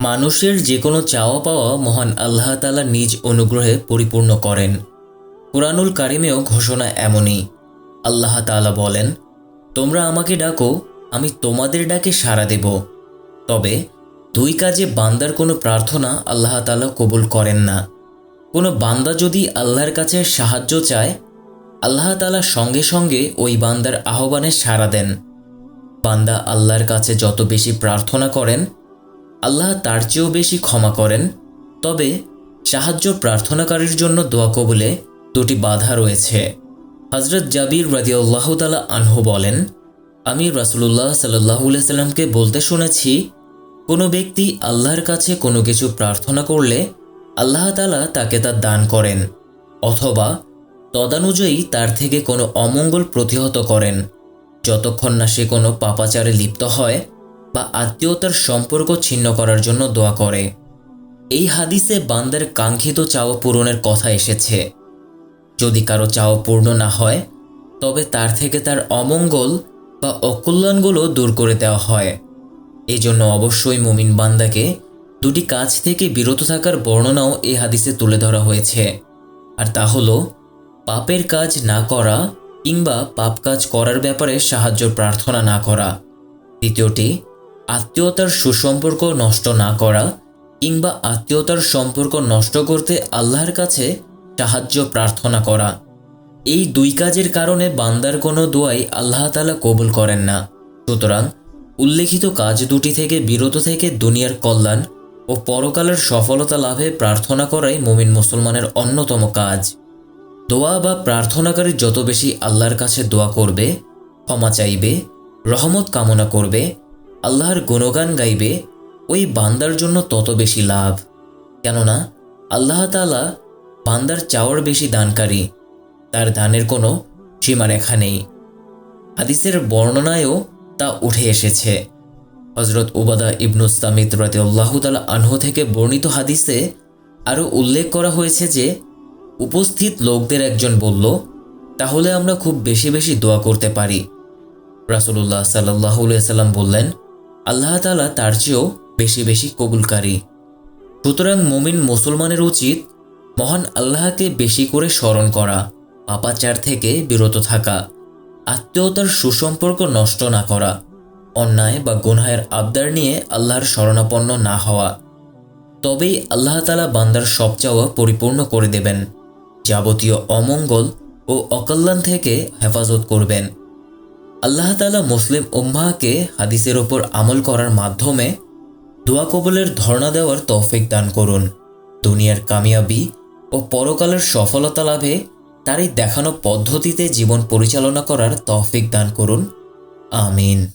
মানুষের যে কোনো চাওয়া পাওয়া মহান আল্লাহ তালা নিজ অনুগ্রহে পরিপূর্ণ করেন। কুরআনুল কারিমেও ঘোষণা এমনই। আল্লাহ তাআলা বলেন, তোমরা আমাকে ডাকো, আমি তোমাদের ডাকে সাড়া দেব। তবে দুই কাজে বান্দার কোনো প্রার্থনা আল্লাহ তাআলা কবুল করেন না। কোনো বান্দা যদি আল্লাহর কাছে সাহায্য চায়, আল্লাহ তাআলা সঙ্গে সঙ্গে ওই বান্দার আহ্বানে সাড়া দেন। বান্দা আল্লাহর কাছে যত বেশি প্রার্থনা করেন আল্লাহ তার চেয়েও বেশি ক্ষমা করেন, তবে সাহায্য প্রার্থনাকারীর জন্য দোয়া কবুলে দুটি বাধা রয়েছে। হজরত জাবির রাদিউল্লাহ তালা আনহু বলেন, আমি রাসুলুল্লাহ সাল্লাহ সাল্লামকে বলতে শুনেছি, কোনো ব্যক্তি আল্লাহর কাছে কোনো কিছু প্রার্থনা করলে আল্লাহ তালা তাকে তা দান করেন, অথবা তদানুযায়ী তার থেকে কোনো অমঙ্গল প্রতিহত করেন। যতক্ষণ না সে কোনো পাপাচারে লিপ্ত হয় বা আত্মীয়তার সম্পর্ক ছিন্ন করার জন্য দোয়া করে। এই হাদিসে বান্দার কাঙ্ক্ষিত চাওয়া পূরণের কথা এসেছে। যদি কারও চাওয়া পূর্ণ না হয়, তবে তার থেকে তার অমঙ্গল বা অকল্যাণগুলো দূর করে দেওয়া হয়। এজন্য অবশ্যই মুমিন বান্দাকে দুটি কাজ থেকে বিরত থাকার বর্ণনাও এই হাদিসে তুলে ধরা হয়েছে। আর তা হলো, পাপের কাজ না করা কিংবা পাপ কাজ করার ব্যাপারে সাহায্য প্রার্থনা না করা। দ্বিতীয়টি আত্মীয়তার সুসম্পর্ক নষ্ট না করা কিংবা আত্মীয়তার সম্পর্ক নষ্ট করতে আল্লাহর কাছে সাহায্য প্রার্থনা করা। এই দুই কাজের কারণে বান্দার কোনো দোয়াই আল্লাহ তালা কবুল করেন না। সুতরাং উল্লেখিত কাজ দুটি থেকে বিরত থেকে দুনিয়ার কল্যাণ ও পরকালের সফলতা লাভে প্রার্থনা করাই মুমিন মুসলমানের অন্যতম কাজ। দোয়া বা প্রার্থনাকারী যত বেশি আল্লাহর কাছে দোয়া করবে, ক্ষমা চাইবে, রহমত কামনা করবে আল্লাহর গুণগান গাইবে, ওই বান্দার জন্য তত বেশি লাভ। কেননা, আল্লাহ তালা বান্দার চাওয়ার বেশি দানকারী, তার দানের কোনো সীমারেখা নেই। হাদিসের বর্ণনায়ও তা উঠে এসেছে। হজরত উবাদা ইবনুস্তামিত রাতে আল্লাহ তালা আনহু থেকে বর্ণিত হাদিসে আরও উল্লেখ করা হয়েছে যে, উপস্থিত লোকদের একজন বলল, তাহলে আমরা খুব বেশি বেশি দোয়া করতে পারি। রাসুলুল্লাহ সাল্লাহ সাল্লাম বললেন আল্লাহ তালা তার চেয়েও বেশি বেশি কবুলকারী। সুতরাং মুমিন মুসলমানের উচিত মহান আল্লাহকে বেশি করে স্মরণ করা, পাপাচার থেকে বিরত থাকা, আত্মীয়তার সুসম্পর্ক নষ্ট না করা, অন্যায় বা গুনহায়ের আবদার নিয়ে আল্লাহর শরণাপন্ন না হওয়া। তবেই আল্লাহ তালা বান্দার সব চাওয়া পরিপূর্ণ করে দেবেন, যাবতীয় অমঙ্গল ও অকল্যাণ থেকে হেফাজত করবেন। আল্লাহ তালা মুসলিম উম্মাহকে হাদিসের ওপর আমল করার মাধ্যমে দোয়া কবলের ধর্ণা দেওয়ার তৌফিক দান করুন। দুনিয়ার কামিয়াবি ও পরকালের সফলতা লাভে তারই দেখানো পদ্ধতিতে জীবন পরিচালনা করার তৌফিক দান করুন। আমিন।